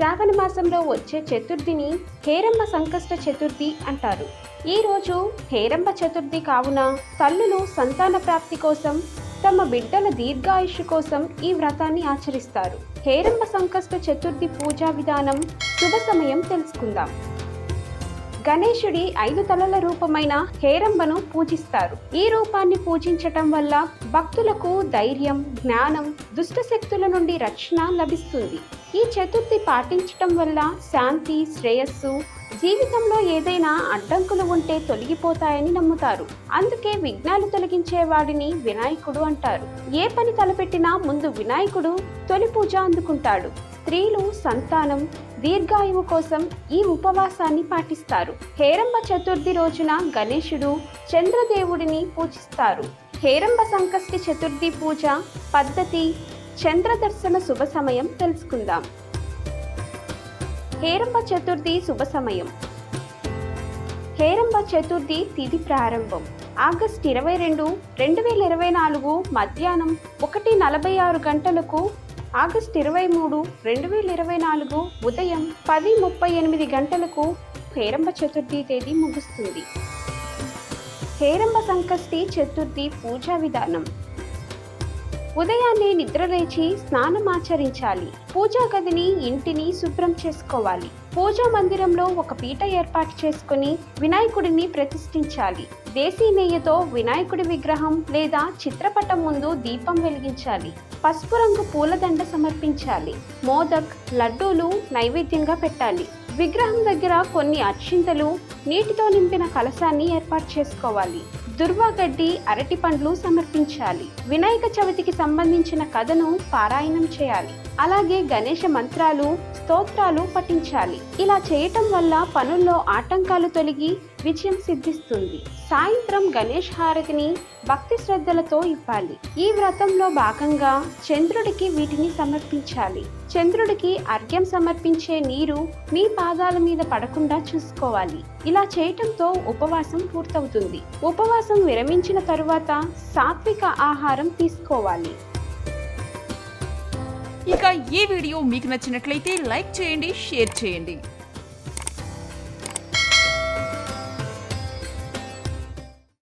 శ్రావణ మాసంలో వచ్చే చతుర్థిని హేరంబ సంకష్ట చతుర్థి అంటారు. ఈ రోజు హేరంబ చతుర్థి కావున తల్లులు సంతాన ప్రాప్తి కోసం తమ బిడ్డల దీర్ఘాయుష్ కోసం ఈ వ్రతాన్ని ఆచరిస్తారు. హేరంబ సంకష్ట చతుర్థి పూజా విధానం శుభ సమయం తెలుసుకుందాం. గణేశుడి ఐదు తలల రూపమైన హేరంబను పూజిస్తారు. ఈ రూపాన్ని పూజించటం వల్ల భక్తులకు ధైర్యం జ్ఞానం దుష్ట శక్తుల నుండి రక్షణ లభిస్తుంది. ఈ చతుర్థి పాటించటం వల్ల శాంతి శ్రేయస్సు జీవితంలో ఏదైనా అడ్డంకులు ఉంటే తొలగిపోతాయని నమ్ముతారు. అందుకే విఘ్నాలు తొలగించే వాడిని వినాయకుడు అంటారు. ఏ పని తలపెట్టినా ముందు వినాయకుడు తొలి పూజ అందుకుంటాడు. స్త్రీలు సంతానం దీర్ఘాయువు కోసం ఈ ఉపవాసాన్ని పాటిస్తారు. హేరంబ చతుర్థి రోజున గణేశుడు చంద్రదేవుడిని పూజిస్తారు. హేరంబ సంకష్టి చతుర్థి పూజ పద్ధతి చంద్ర దర్శన శుభ సమయం తెలుసుకుందాం. హేరంబ చతుర్థి శుభ సమయం. హేరంబ చతుర్థి తిథి ప్రారంభం. ఆగస్ట్ ఇరవై రెండు రెండు వేల ఇరవై నాలుగు మధ్యాహ్నం ఒకటి నలభై ఆరు గంటలకు ఆగస్ట్ ఇరవై మూడు రెండు వేల ఇరవై నాలుగు ఉదయం పది ముప్పై ఎనిమిది గంటలకు హేరంబ చతుర్థి తేదీ ముగుస్తుంది. హేరంబ సంకష్టి చతుర్థి పూజా విధానం. ఉదయాన్నే నిద్రలేచి స్నానం ఆచరించాలి పూజా గదిని ఇంటిని శుభ్రం చేసుకోవాలి. పూజా మందిరంలో ఒక పీట ఏర్పాటు చేసుకుని వినాయకుడిని ప్రతిష్ఠించాలి. దేశీ నెయ్యితో వినాయకుడి విగ్రహం లేదా చిత్రపటం ముందు దీపం వెలిగించాలి. పసుపు రంగు పూలదండ సమర్పించాలి. మోదక్ లడ్డూలు నైవేద్యంగా పెట్టాలి. విగ్రహం దగ్గర కొన్ని అక్షింతలు నీటితో నింపిన కలశాన్ని ఏర్పాటు చేసుకోవాలి. దుర్వాగడ్డి అరటి పండ్లు సమర్పించాలి. వినాయక చవితికి సంబంధించిన కథను పారాయణం చేయాలి. అలాగే గణేష మంత్రాలు స్తోత్రాలు పఠించాలి. ఇలా చేయటం వల్ల పనుల్లో ఆటంకాలు తొలగి విజయం సిద్ధిస్తుంది. సాయంత్రం గణేష్ హారతిని భక్తి శ్రద్ధలతో ఇవ్వాలి. ఈ వ్రతంలో భాగంగా చంద్రుడికి వీటిని సమర్పించాలి. చంద్రుడికి అర్ఘ్యం సమర్పించే నీరు మీ పాదాల మీద పడకుండా చూసుకోవాలి. ఇలా చేయటంతో ఉపవాసం పూర్తవుతుంది. ఉపవాసం విరమించిన తరువాత సాత్విక ఆహారం తీసుకోవాలి. ఇక ఈ వీడియో మీకు నచ్చినట్లయితే లైక్ చేయండి షేర్ చేయండి.